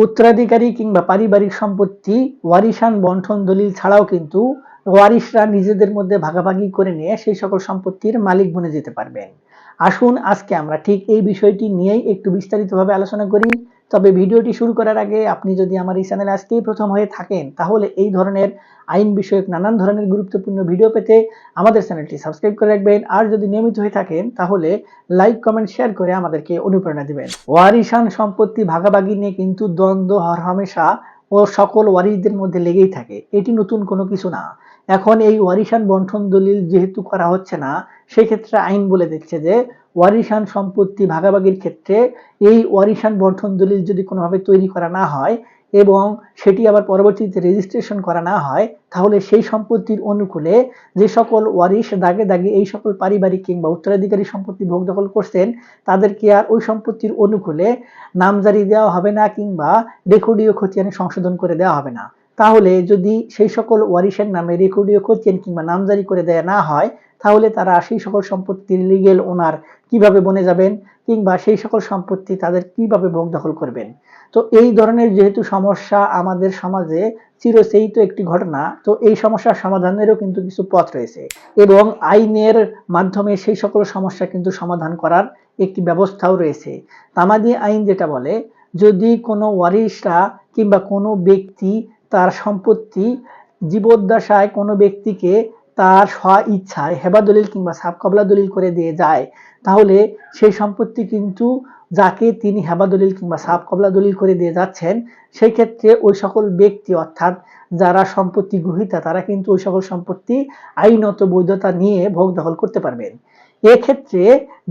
উত্তরাধিকারী কিংবা পারিবারিক সম্পত্তি ওয়ারিসান বন্ঠন দলিল ছাড়াও কিন্তু ওয়ারিসরা নিজেদের মধ্যে ভাগাভাগি করে নিয়ে সেই সকল সম্পত্তির মালিক বনে যেতে পারবেন। আসুন আজকে আমরা ঠিক এই বিষয়টি নিয়েই একটু বিস্তারিতভাবে আলোচনা করি। তবে ভিডিওটি শুরু করার আগে আপনি যদি আমার এই চ্যানেলে আজকেই প্রথম হয়ে থাকেন, তাহলে এই ধরনের আইন বিষয়ক নানান ধরনের গুরুত্বপূর্ণ ভিডিও পেতে আমাদের চ্যানেলটি সাবস্ক্রাইব করে রাখবেন। আর যদি নিয়মিত হয়ে থাকেন, তাহলে লাইক, কমেন্ট, শেয়ার করে আমাদেরকে অনুপ্রেরণা দিবেন। ওয়ারিশান সম্পত্তি ভাগাভাগি নিয়ে কিন্তু দ্বন্দ্ব, হরহামেশা ও সকল ওয়ারিশদের মধ্যে লেগেই থাকে। এটি নতুন কোনো কিছু না। এখন এই ওয়ারিশান বন্টন দলিল যেহেতু করা হচ্ছে না, সেক্ষেত্রে আইন বলে দিচ্ছে যে ওয়ারিশান সম্পত্তি ভাগাভাগির ক্ষেত্রে এই ওয়ারিশান বন্টন দলিল যদি কোনোভাবে তৈরি করা না হয় এবং সেটি আবার পরবর্তীতে রেজিস্ট্রেশন করা না হয়, তাহলে সেই সম্পত্তির অনুকূলে যে সকল ওয়ারিশ দাগে দাগে এই সকল পারিবারিক কিংবা উত্তরাধিকারী সম্পত্তি ভোগ দখল করছেন, তাদেরকে আর ওই সম্পত্তির অনুকূলে নামজারি দেওয়া হবে না কিংবা রেকর্ডীয় খতিয়ানে সংশোধন করে দেওয়া হবে না। তাহলে যদি সেই সকল ওয়ারিশের নামে রেকর্ডীয় খতিয়ান কিংবা নামজারি করে দেয়া না হয় তাহলে তারা সেই সকল সম্পত্তির লিগেল ওনার কীভাবে বনে যাবেন কিংবা সেই সকল সম্পত্তি তাদের কীভাবে ভোগ দখল করবেন? তো এই ধরনের যেহেতু সমস্যা আমাদের সমাজে চিরচেইত একটি ঘটনা, তো এই সমস্যার সমাধানেরও কিন্তু কিছু পথ রয়েছে এবং আইনের মাধ্যমে সেই সকল সমস্যা কিন্তু সমাধান করার একটি ব্যবস্থাও রয়েছে। তামাদি আইন যেটা বলে, যদি কোনো ওয়ারিশরা কিংবা কোনো ব্যক্তি তার সম্পত্তি জীবদ্দশায় কোনো ব্যক্তিকে তার স্ব ইচ্ছায় হেবা দলিল কিংবা সাবকবলা দলিল করে দিয়ে যায়, তাহলে সেই সম্পত্তি কিন্তু যাকে তিনি হেবা দলিল কিংবা সাব কবলা দলিল করে দিয়ে যাচ্ছেন, সেই ক্ষেত্রে ওই সকল ব্যক্তি অর্থাৎ যারা সম্পত্তি গ্রহীতা, তারা কিন্তু ওই সকল সম্পত্তি আইনত বৈধতা নিয়ে ভোগ দখল করতে পারবেন। এক্ষেত্রে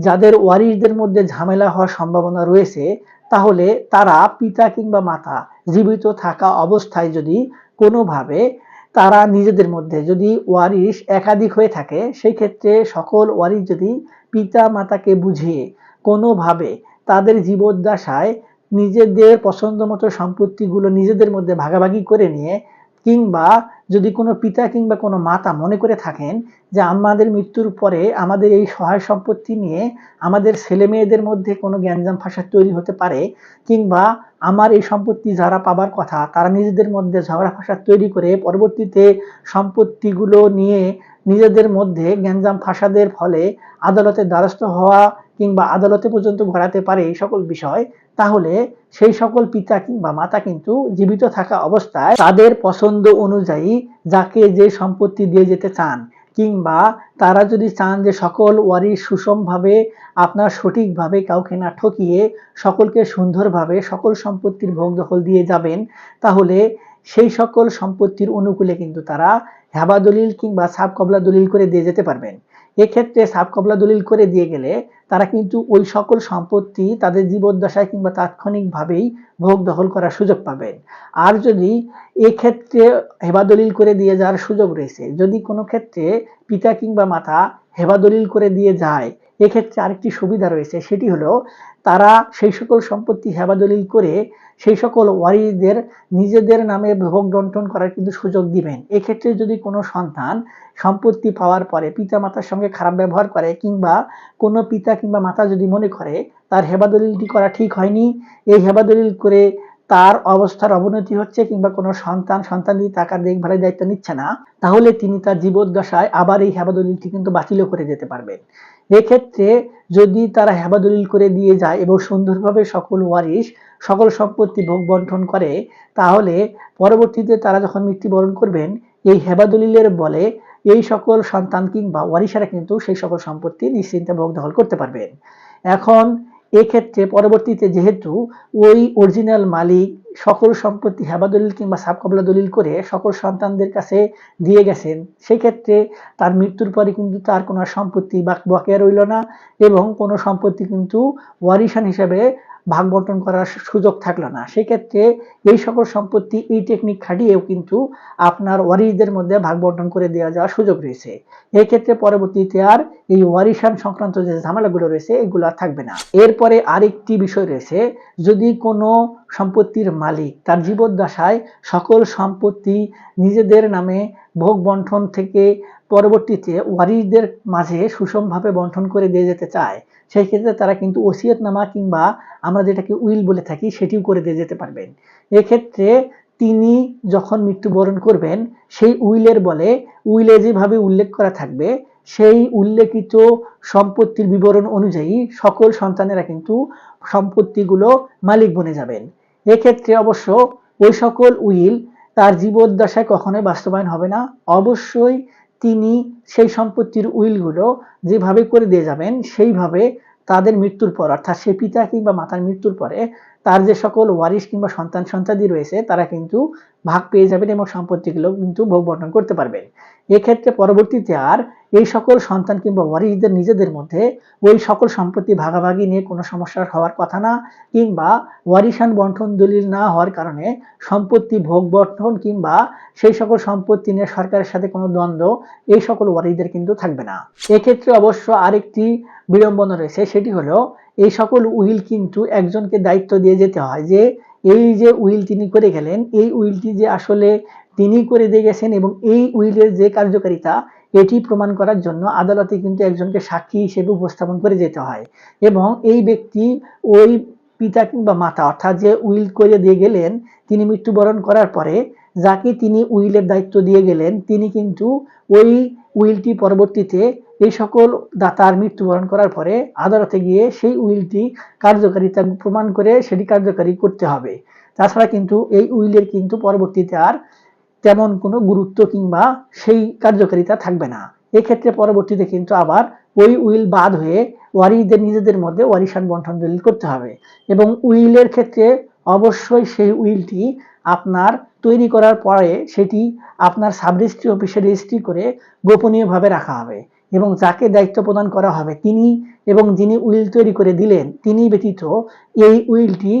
যাদের ওয়ারিশদের মধ্যে ঝামেলা হওয়ার সম্ভাবনা রয়েছে, তাহলে তারা পিতা কিংবা মাতা জীবিত থাকা অবস্থায় যদি কোনোভাবে তারা নিজেদের মধ্যে যদি ওয়ারিশ একাধিক হয়ে থাকে, সেই ক্ষেত্রে সকল ওয়ারিশ যদি পিতা মাতাকে বুঝিয়ে কোনোভাবে তাদের জীবদ্দশায় নিজেদের পছন্দ মতো সম্পত্তিগুলো নিজেদের মধ্যে ভাগাভাগি করে নিয়ে কিংবা যদি কোনো পিতা কিংবা কোনো মাতা মনে করে থাকেন যে আমাদের মৃত্যুর পরে আমাদের এই সহায় সম্পত্তি নিয়ে আমাদের ছেলে মেয়েদের মধ্যে কোনো জ্ঞানজাম ফাঁসাদ তৈরি হতে পারে, কিংবা আমার এই সম্পত্তি যারা পাবার কথা তারা নিজেদের মধ্যে ঝগড়া ফাঁসা তৈরি করে পরবর্তীতে সম্পত্তিগুলো নিয়ে নিজেদের মধ্যে গ্যাঞ্জাম ফাঁসাদের ফলে আদালতের দ্বারস্থ হওয়া কিংবা আদালতে পর্যন্ত ঘোরাতে পারে এই সকল বিষয়, তাহলে সেই সকল পিতা কিংবা মাতা কিন্তু জীবিত থাকা অবস্থায় তাদের পছন্দ অনুযায়ী যাকে যে সম্পত্তি দিয়ে যেতে চান, কিংবা তারা যদি চান যে সকল ওয়ারি সুষমভাবে আপনার সঠিকভাবে কাউকে না ঠকিয়ে সকলকে সুন্দরভাবে সকল সম্পত্তির ভোগ দখল দিয়ে যাবেন, তাহলে সেই সকল সম্পত্তির অনুকূলে কিন্তু তারা হেবা দলিল কিংবা সাব কবলা দলিল করে দিয়ে যেতে পারবেন। এক্ষেত্রে সাব কবলা দলিল করে দিয়ে গেলে তারা কিন্তু ওই সকল সম্পত্তি তাদের জীবদ্দশায় কিংবা তাৎক্ষণিকভাবেই ভোগ দখল করার সুযোগ পাবেন। আর যদি এক্ষেত্রে হেবা দলিল করে দিয়ে যাওয়ার সুযোগ রয়েছে, যদি কোনো ক্ষেত্রে পিতা কিংবা মাতা হেবা দলিল করে দিয়ে যায়, এক্ষেত্রে আরেকটি সুবিধা রয়েছে, সেটি হলো তারা সেই সকল সম্পত্তি হেবা দলিল করে সেই সকল ওয়ারিদের নিজেদের নামে ভোগ দন্টন করার কিন্তু সুযোগ দিবেন। এক্ষেত্রে যদি কোনো সন্তান সম্পত্তি পাওয়ার পরে পিতা মাতার সঙ্গে খারাপ ব্যবহার করে কিংবা কোনো পিতা কিংবা মাতা যদি মনে করে, তার হেবাদলিলটি করা ঠিক হয়নি, এই হেবাদলিল করে তার অবস্থার অবনতি হচ্ছে কিংবা কোনো সন্তান সন্তান দিয়ে টাকার দেখভালের দায়িত্ব নিচ্ছে না, তাহলে তিনি তার জীবদ্দশায় আবার এই হেবাদলিলটি কিন্তু বাতিলও করে যেতে পারবেন। এক্ষেত্রে যদি তারা হেবাদলিল করে দিয়ে যায় এবং সুন্দরভাবে সকল ওয়ারিশ, সকল সম্পত্তি ভোগ বন্টন করে, তাহলে পরবর্তীতে তারা যখন মৃত্যুবরণ করবেন, এই হেবাদলিলের বলে এই সকল সন্তান কিংবা ওয়ারিশারা কিন্তু সেই সকল সম্পত্তি নিশ্চিন্তে ভোগ দখল করতে পারবেন। এখন এক্ষেত্রে পরবর্তীতে যেহেতু ওই অরিজিনাল মালিক সকল সম্পত্তি হেবা দলিল কিংবা সাবকবলা দলিল করে সকল সন্তানদের কাছে দিয়ে গেছেন। সেক্ষেত্রে তার মৃত্যুর পরে কিন্তু তার কোনো সম্পত্তি বা বকেয়া রইল না এবং কোনো সম্পত্তি কিন্তু ওয়ারিশান হিসেবে ভাগ বন্টন করার সুযোগ থাকল না। সেক্ষেত্রে এই সকল সম্পত্তি, এই টেকনিক খাটিয়েও কিন্তু আপনার ওয়ারিশদের মধ্যে ভাগ বন্টন করে দেওয়া যাওয়ার সুযোগ রয়েছে। এক্ষেত্রে পরবর্তীতে আর এই ওয়ারিশান সংক্রান্ত যে ঝামেলাগুলো রয়েছে, এগুলো আর থাকবে না। এরপরে আরেকটি বিষয় রয়েছে, যদি কোনো সম্পত্তির মালিক তার জীবদ্দশায় সকল সম্পত্তি নিজেদের নামে ভোগ বন্টন থেকে পরবর্তীতে ওয়ারিসদের মাঝে সুষমভাবে বন্টন করে দিয়ে যেতে চায়। সেই ক্ষেত্রে তারা কিন্তু ওসিয়তনামা কিংবা আমরা যেটাকে উইল বলে থাকি, সেটিও করে দিয়ে যেতে পারবেন। এক্ষেত্রে তিনি যখন মৃত্যুবরণ করবেন, সেই উইলের বলে, উইলে যেভাবে উল্লেখ করা থাকবে, সেই উল্লেখিত সম্পত্তির বিবরণ অনুযায়ী সকল সন্তানেরা কিন্তু সম্পত্তিগুলো মালিক বনে যাবেন। এক্ষেত্রে অবশ্য ওই সকল উইল তার জীবদ্দশায় কখনোই বাস্তবায়ন হবে না। অবশ্যই তিনি সেই সম্পত্তির উইলগুলো যেভাবে করে দিয়ে যাবেন, সেইভাবে তাদের মৃত্যুর পর, অর্থাৎ সে পিতা কিংবা মাতার মৃত্যুর পরে তার যে সকল ওয়ারিশ কিংবা সন্তান সন্তাদি রয়েছে, তারা কিন্তু ভাগ পেয়ে যাবেন এবং সম্পত্তিগুলো কিন্তু ভোগ বন্টন করতে পারবেন। এক্ষেত্রে পরবর্তীতে আর এই সকল সন্তান কিংবা ওয়ারিশদের নিজেদের মধ্যে ওই সকল সম্পত্তি ভাগাভাগি নিয়ে কোনো সমস্যা হওয়ার কথা না, কিংবা ওয়ারিশান বন্টন দলিল না হওয়ার কারণে সম্পত্তি ভোগ বন্টন কিংবা সেই সকল সম্পত্তি নিয়ে সরকারের সাথে কোনো দ্বন্দ্ব এই সকল ওয়ারিশদের কিন্তু থাকবে না। এক্ষেত্রে অবশ্য আরেকটি বিড়ম্বনা রয়েছে, সেটি হলো এই সকল উইল কিন্তু একজনকে দায়িত্ব দিয়ে যেতে হয় যে এই যে উইল তিনি করে গেলেন, এই উইলটি যে আসলে তিনি করে দিয়ে গেছেন এবং এই উইলের যে কার্যকারিতা, এটি প্রমাণ করার জন্য আদালতে কিন্তু একজনকে সাক্ষী হিসেবে উপস্থাপন করে যেতে হয় এবং এই ব্যক্তি ওই পিতা কিংবা মাতা, অর্থাৎ যে উইল করে দিয়ে গেলেন, তিনি মৃত্যুবরণ করার পরে যাকে তিনি উইলের দায়িত্ব দিয়ে গেলেন, তিনি কিন্তু ওই উইলটি পরবর্তীতে এই সকল দাতার মৃত্যুবরণ করার পরে আদালতে গিয়ে সেই উইলটি কার্যকারিতা প্রমাণ করে সেটি কার্যকারী করতে হবে। তাছাড়া কিন্তু এই উইলের কিন্তু পরবর্তীতে আর তেমন কোনো গুরুত্ব কিংবা সেই কার্যকারিতা থাকবে না। এক্ষেত্রে পরবর্তীতে কিন্তু আবার ওই উইল বাদ হয়ে ওয়ারিদের নিজেদের মধ্যে ওয়ারিশান বন্টন দলিল করতে হবে। এবং উইলের ক্ষেত্রে অবশ্যই সেই উইলটি আপনার তৈরি করার পরে সেটি আপনার সাব রেজিস্ট্রি অফিসে রেজিস্ট্রি করে গোপনীয়ভাবে রাখা হবে এবং যাকে দায়িত্ব প্রদান করা হবে তিনি এবং যিনি উইল তৈরি করে দিলেন তিনি ব্যতীত এই উইলটি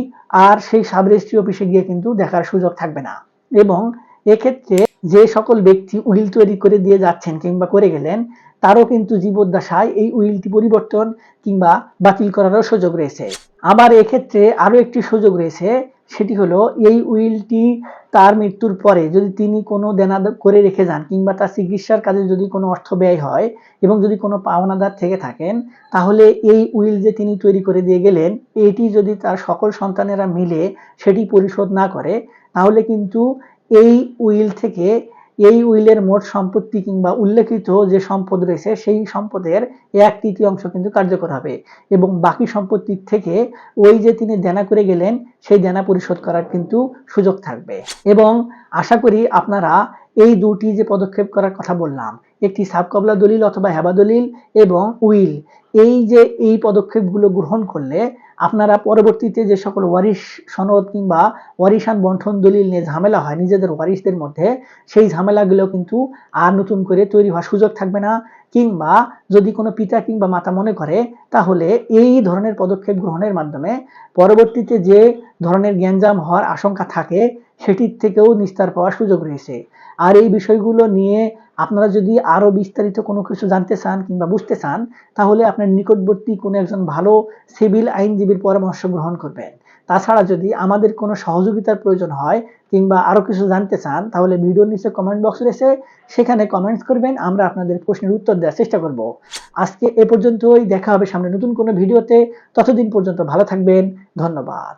আর সেই সাব রেজিস্ট্রি অফিসে গিয়ে কিন্তু দেখার সুযোগ থাকবে না। এবং এক্ষেত্রে যে সকল ব্যক্তি উইল তৈরি করে দিয়ে যাচ্ছেন কিংবা করে গেলেন, তারও কিন্তু জীবদ্দশায় এই উইলটি পরিবর্তন কিংবা বাতিল করারও সুযোগ রয়েছে। আবার এক্ষেত্রে আরও একটি সুযোগ রয়েছে, সেটি হলো এই উইলটি তার মৃত্যুর পরে যদি তিনি কোনো দেনা করে রেখে যান কিংবা তার চিকিৎসার কাজে যদি কোনো অর্থ ব্যয় হয় এবং যদি কোনো পাওনাদার থেকে থাকেন, তাহলে এই উইল যে তিনি তৈরি করে দিয়ে গেলেন, এটি যদি তার সকল সন্তানেরা মিলে সেটি পরিশোধ না করে, তাহলে কিন্তু এই উইল থেকে এই উইলের মোট সম্পত্তি কিংবা উল্লেখিত যে সম্পদ রয়েছে, সেই সম্পদের এক তৃতীয় অংশ কিন্তু কার্যকর হবে। এবং বাকি সম্পত্তির থেকে ওই যে তিনি দেনা করে গেলেন, সেই দেনা পরিশোধ করার কিন্তু সুযোগ থাকবে। এবং আশা করি আপনারা এই দুটি যে পদক্ষেপ করার কথা বললাম, একটি সাবকবলা দলিল অথবা হেবা দলিল এবং উইল, এই যে এই পদক্ষেপগুলো গ্রহণ করলে আপনারা পরবর্তীতে যে সকল ওয়ারিশ সনদ কিংবা ওয়ারিশান বন্ঠন দলিল নিয়ে ঝামেলা হয়, নিজেদের ওয়ারিশদের মধ্যে, সেই ঝামেলাগুলো কিন্তু আর নতুন করে তৈরি হওয়ার সুযোগ থাকবে না। কিংবা যদি কোনো পিতা কিংবা মাতা মনে করে, তাহলে এই ধরনের পদক্ষেপ গ্রহণের মাধ্যমে পরবর্তীতে যে ধরনের জ্ঞানজাম হওয়ার আশঙ্কা থাকে, সেটির থেকেও নিস্তার পাওয়ার সুযোগ রয়েছে। আর এই বিষয়গুলো নিয়ে আপনারা যদি আরও বিস্তারিত কোনো কিছু জানতে চান কিংবা বুঝতে চান, তাহলে আপনার নিকটবর্তী কোনো একজন ভালো সিভিল আইনজীবীর পরামর্শ গ্রহণ করবেন। তাছাড়া যদি আমাদের কোনো সহযোগিতার প্রয়োজন হয় কিংবা আরও কিছু জানতে চান, তাহলে ভিডিওর নিচে কমেন্ট বক্স রয়েছে, সেখানে কমেন্টস করবেন, আমরা আপনাদের প্রশ্নের উত্তর দেওয়ার চেষ্টা করব। আজকে এ পর্যন্তই, দেখা হবে সামনে নতুন কোনো ভিডিওতে। ততদিন পর্যন্ত ভালো থাকবেন, ধন্যবাদ।